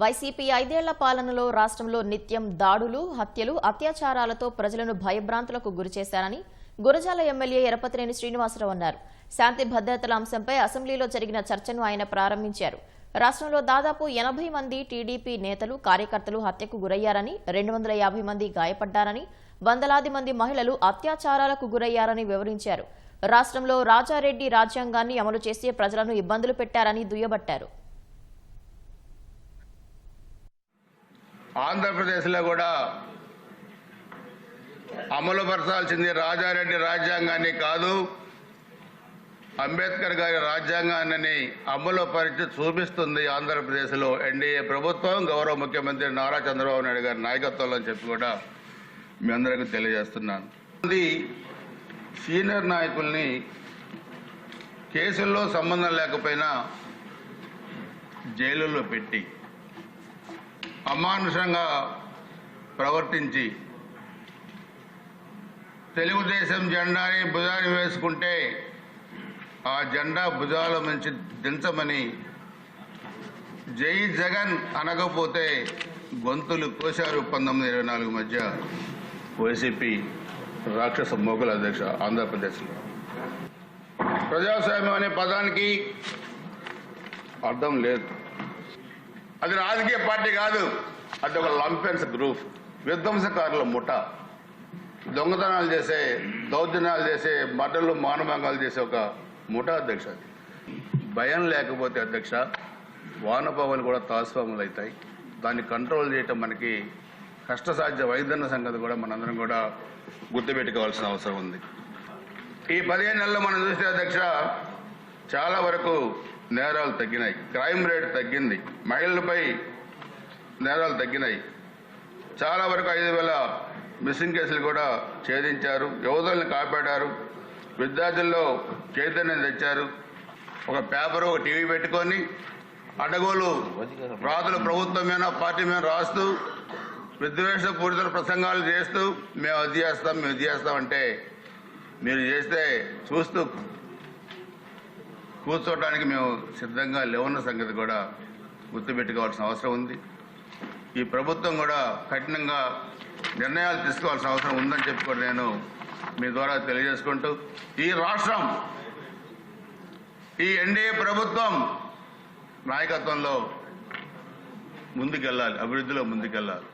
YCP ఐదేళ్ళ పాలనలో రాష్ట్రంలో నిత్యం దాడులు హత్యలు అత్యాచారాలతో ప్రజలను భయభ్రాంతులకు గురిచేశారని గురజాల ఎమ్మెల్యే ఎరపతినేని శ్రీనివాసరావు అన్నారు. శాంతి భద్రతల అంశంపై అసెంబ్లీలో జరిగిన చర్చను ఆయన ప్రారంభించారు. రాష్ట్రంలో దాదాపు ఎనభై మంది టీడీపీ నేతలు కార్యకర్తలు హత్యకు గురయ్యారని రెండు వందల యాభై మంది గాయపడ్డారని వందలాది మంది మహిళలు అత్యాచారాలకు గురయ్యారని వివరించారు. రాష్ట్రంలో రాజారెడ్డి రాజ్యాంగాన్ని అమలు చేసి ప్రజలను ఇబ్బందులు పెట్టారని దుయ్యబట్టారు. ఆంధ్రప్రదేశ్లో కూడా అమలుపరచాల్సింది రాజారెడ్డి రాజ్యాంగాన్ని కాదు అంబేద్కర్ గారి రాజ్యాంగాన్ని అమలుపరిచి చూపిస్తుంది ఆంధ్రప్రదేశ్లో ఎన్డీఏ ప్రభుత్వం. గౌరవ ముఖ్యమంత్రి నారా చంద్రబాబు నాయుడు గారి నాయకత్వంలో అని చెప్పి కూడా మీ అందరికీ తెలియజేస్తున్నాను. ఇది సీనియర్ నాయకుల్ని కేసుల్లో సంబంధం లేకపోయినా జైలులో పెట్టి అమానుషంగా ప్రవర్తించి తెలుగుదేశం జెండాని భుజాన్ని వేసుకుంటే ఆ జెండా భుజాల నుంచి దించమని జై జగన్ అనకపోతే గొంతులు కోశారు పంతొమ్మిది ఇరవై నాలుగు మధ్య వైసీపీ రాక్షస మోకల అధ్యక్ష ఆంధ్రప్రదేశ్లో. ప్రజాస్వామ్యం అనే పదానికి అర్థం లేదు. అది రాజకీయ పార్టీ కాదు. అది ఒక లంపెన్స్ గ్రూప్. విధ్వంసకారుల ముఠ. దొంగతనాలు చేసే దౌర్జన్యాలు చేసే మర్డర్లు మానభంగాలు చేసే ఒక ముఠా అధ్యక్ష భయం లేకపోతే అధ్యక్ష వానభవన్ కూడా తాస్వాములు అవుతాయి. దాన్ని కంట్రోల్ చేయటం మనకి కష్టసాధ్య. వైద్యన్న సంగతి కూడా మనందరం కూడా గుర్తుపెట్టుకోవాల్సిన అవసరం ఉంది. ఈ పదిహేను నెలలో మనం చూస్తే అధ్యక్ష చాలా వరకు నేరాలు తగ్గినాయి. క్రైమ్ రేట్ తగ్గింది. మహిళలపై నేరాలు తగ్గినాయి. చాలా వరకు ఐదు వేల మిస్సింగ్ కేసులు కూడా ఛేదించారు. యువతుల్ని కాపాడారు. విద్యార్థుల్లో చైతన్యం తెచ్చారు. ఒక పేపర్ ఒక టీవీ పెట్టుకొని అడగోలు రాతలు ప్రభుత్వం మీద పార్టీ మీద రాస్తూ విద్వేషపూరిత ప్రసంగాలు చేస్తూ మేము అది చేస్తాం మేము ఇది చేస్తాం అంటే మీరు చేస్తే చూస్తూ కూర్చోవడానికి మేము సిద్ధంగా లేవన్న సంగతి కూడా గుర్తుపెట్టుకోవాల్సిన అవసరం ఉంది. ఈ ప్రభుత్వం కూడా కఠినంగా నిర్ణయాలు తీసుకోవాల్సిన అవసరం ఉందని చెప్పి కూడా నేను మీ ద్వారా తెలియజేసుకుంటూ ఈ రాష్ట్రం ఈ ఎన్డీఏ ప్రభుత్వం నాయకత్వంలో ముందుకెళ్ళాలి అభివృద్ధిలో ముందుకెళ్ళాలి.